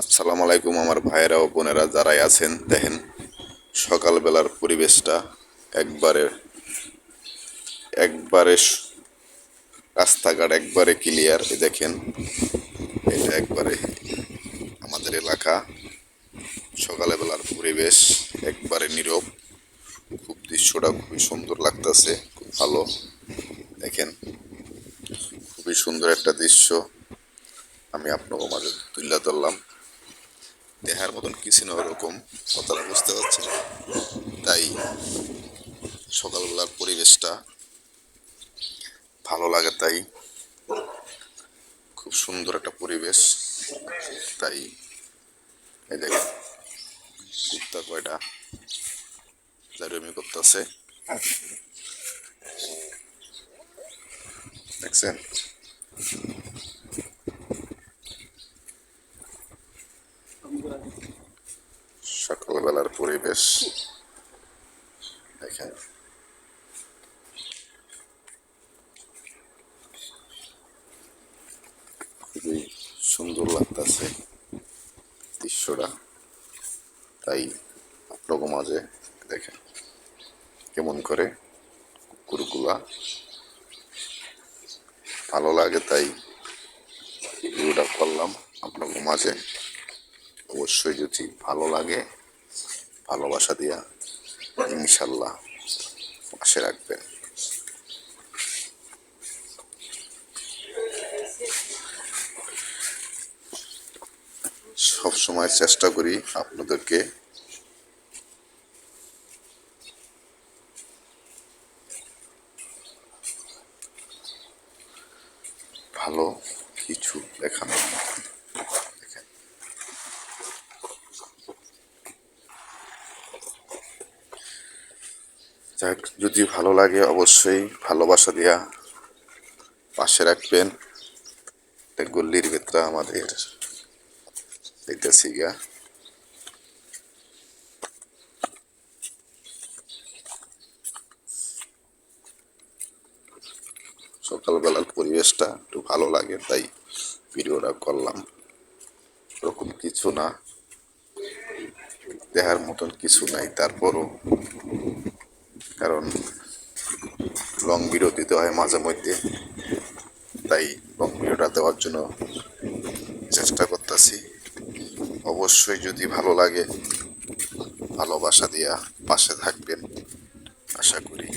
আসসালামু আলাইকুম আমার ভাইয়েরা ও বোনেরা যারাই আছেন, দেখেন সকালবেলার পরিবেশটা একবারে একবারে রাস্তাঘাট একবারে ক্লিয়ার দেখেন, এটা একবারে আমাদের এলাকা। সকালবেলার পরিবেশ একবারে নীরব, খুব দৃশ্যটা খুবই সুন্দর লাগতেছে, খুব ভালো। দেখেন, খুবই সুন্দর একটা দৃশ্য, আমি আপনাকে মাঝে তুলে ধরলাম। দেখার মতন কিছু না ওরকম, কথাটা বুঝতে পারছি না তাই সকালবেলার পরিবেশটা ভালো লাগে তাই। খুব সুন্দর একটা পরিবেশ। তাই এই দেখেন, কুত্তা কয়টা জারুমি করতেছে। দেখছেন? সকালবেলার পরিবেশ। দেখেন। খুবই সুন্দর লাগতেছে দৃশ্যটা। তাই আপনাকে মাঝে দেখেন কেমন করে কুকুরগুলা ভালো লাগে তাই ভিডিওটা করলাম আপনাকে মাঝে। অবশ্যই যদি ভালো লাগে, ভালোবাসা দিয়া ইনশাল্লাহ পাশে রাখবেন সব সময় চেষ্টা করি আপনাদেরকে ভালো কিছু। দেখেন যাক যদি ভালো লাগে অবশ্যই ভালোবাসা দিয়া পাশে রাখবেন। গল্লির ভেতরে আমাদের দেখতেছি গা। সকালবেলার পরিবেশটা একটু ভালো লাগে, তাই ভিডিওটা করলাম। ওরকম কিছু না দেহার মতন কিছু নাই, তারপরও কারণ লং ভিডিও দিতে হয় মাঝে মধ্যে, তাই লং ভিডিওটা দেওয়ার জন্য চেষ্টা করতেছি। অবশ্যই যদি ভালো লাগে, ভালোবাসা দিয়া পাশে থাকবেন, আশা করি।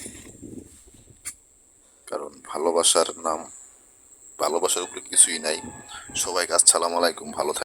কারণ ভালোবাসার নাম, ভালোবাসার উপরে কিছুই নাই। সবাইকে আসসালামু আলাইকুম, ভালো